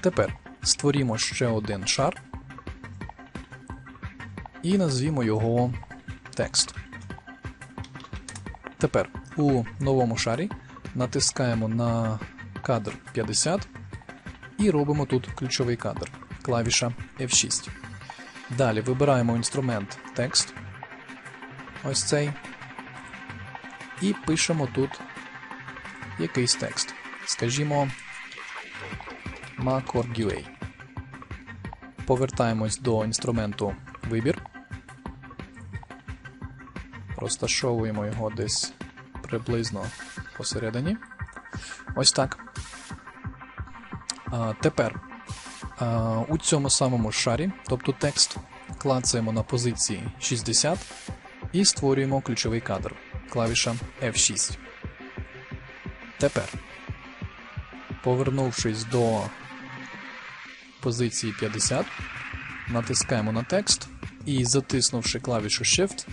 Тепер створімо ще один шар і назвімо його текст. Тепер у новому шарі натискаємо на кадр 50 і робимо тут ключовий кадр клавіша F6. Далі вибираємо інструмент текст. Ось цей. І пишемо тут якийсь текст. Скажімо, Macor.ua. Повертаємось до інструменту вибір. Розташовуємо його десь приблизно посередині. Ось так. А, Тепер а, у цьому самому шарі, тобто текст, клацаємо на позиції 60 і створюємо ключовий кадр. Клавіша F6. Тепер, повернувшись до позиції 50, натискаємо на текст і, затиснувши клавішу Shift,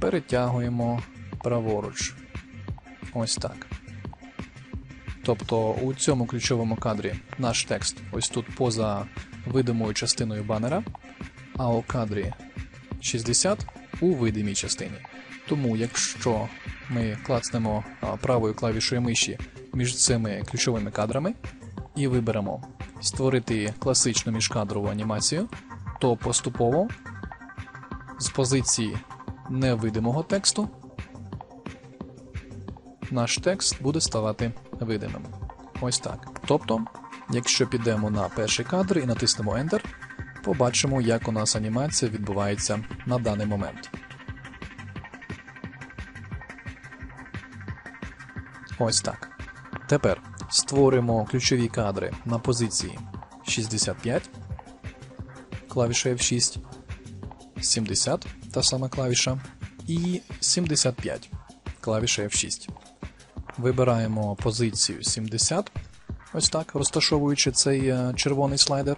перетягуємо праворуч. Ось так. Тобто у цьому ключовому кадрі наш текст ось тут поза видимою частиною банера, а у кадрі 60 у видимій частині. Тому, якщо ми клацнемо правою клавішою миші між цими ключовими кадрами і виберемо створити класичну міжкадрову анімацію, то поступово з позиції невидимого тексту наш текст буде ставати видимим. Ось так. Тобто, якщо підемо на перший кадр і натиснемо Enter, побачимо, як у нас анімація відбувається на даний момент. Ось так. Тепер створимо ключові кадри на позиції 65, клавіша F6, 70 та сама клавіша, і 75 клавіша F6. Вибираємо позицію 70, ось так, розташовуючи цей е, червоний слайдер.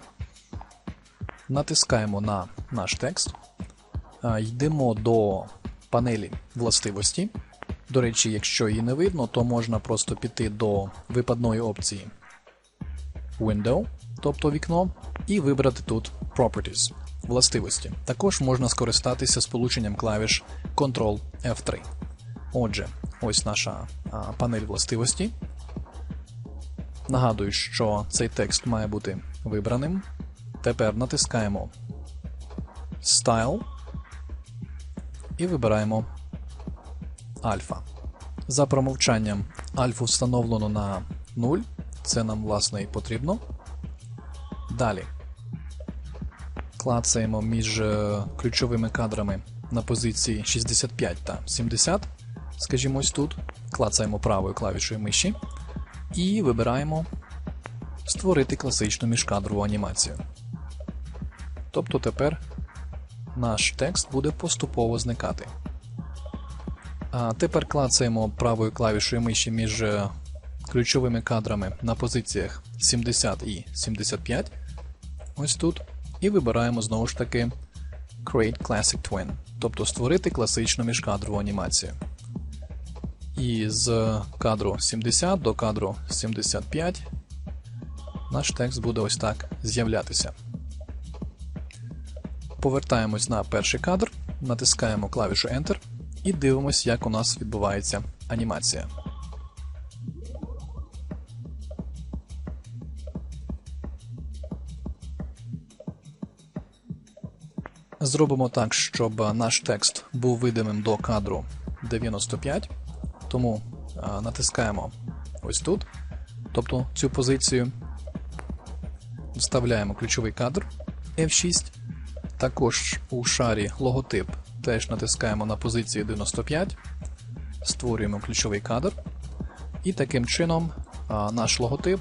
Натискаємо на наш текст, йдемо до панелі властивості. До речі, якщо її не видно, то можна просто піти до випадної опції Window, тобто вікно, і вибрати тут Properties властивості. Також можна скористатися сполученням клавіш Ctrl F3. Отже, ось наша а, панель властивості. Нагадую, що цей текст має бути вибраним. Тепер натискаємо Style і вибираємо альфа. За промовчанням альфу встановлено на 0, це нам, власне, і потрібно. Далі клацаємо між е, ключовими кадрами на позиції 65 та 70. Скажімо, ось тут. Клацаємо правою клавішою миші і вибираємо Створити класичну міжкадрову анімацію. Тобто тепер наш текст буде поступово зникати. А Тепер клацаємо правою клавішою миші між е, ключовими кадрами на позиціях 70 і 75. Ось тут. І вибираємо знову ж таки Create Classic Twin, тобто створити класичну міжкадрову анімацію. І з кадру 70 до кадру 75 наш текст буде ось так з'являтися. Повертаємось на перший кадр, натискаємо клавішу Enter і дивимося, як у нас відбувається анімація. Зробимо так, щоб наш текст був видимим до кадру 95, тому натискаємо ось тут, тобто цю позицію. Вставляємо ключовий кадр F6. Також у шарі логотип теж натискаємо на позиції 95, створюємо ключовий кадр. І таким чином а, наш логотип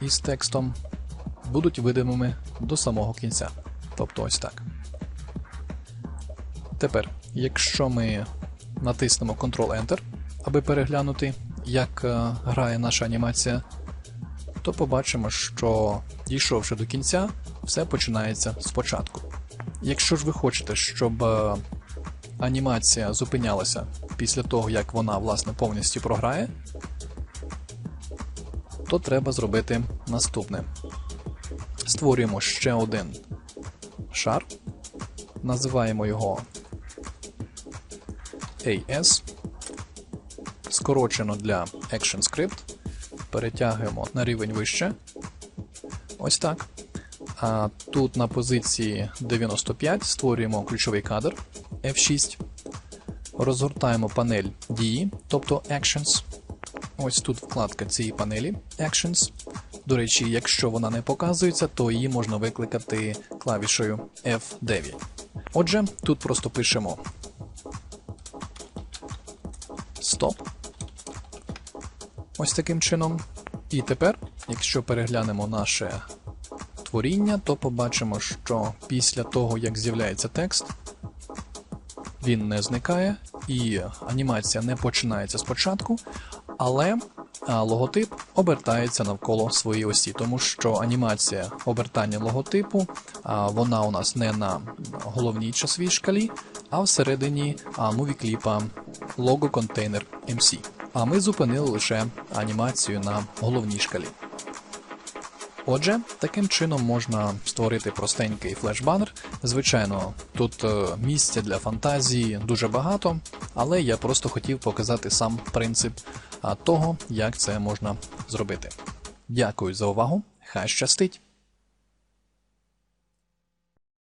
із текстом будуть видимими до самого кінця. Тобто ось так. Тепер, якщо ми натиснемо Ctrl-Enter, аби переглянути, як а, грає наша анімація, то побачимо, що дійшовши до кінця, все починається спочатку. Якщо ж ви хочете, щоб е, анімація зупинялася після того, як вона власне повністю програє, то треба зробити наступне. Створюємо ще один шар, називаємо його AS, скорочено для ActionScript, перетягуємо на рівень вище. Ось так. Тут на позиції 95 створюємо ключовий кадр F6. Розгортаємо панель дії, тобто Actions. Ось тут вкладка цієї панелі Actions. До речі, якщо вона не показується, то її можна викликати клавішою F9. Отже, тут просто пишемо Stop. Ось таким чином. І тепер, якщо переглянемо наше творіння, то побачимо, що після того, як з'являється текст, він не зникає і анімація не починається спочатку, але логотип обертається навколо своєї осі, тому що анімація обертання логотипу вона у нас не на головній часовій шкалі, а всередині мувікліпа Logo Container MC. А ми зупинили лише анімацію на головній шкалі. Отже, таким чином можна створити простенький флеш-банер. Звичайно, тут е, місця для фантазії дуже багато, але я просто хотів показати сам принцип того, як це можна зробити. Дякую за увагу, хай щастить!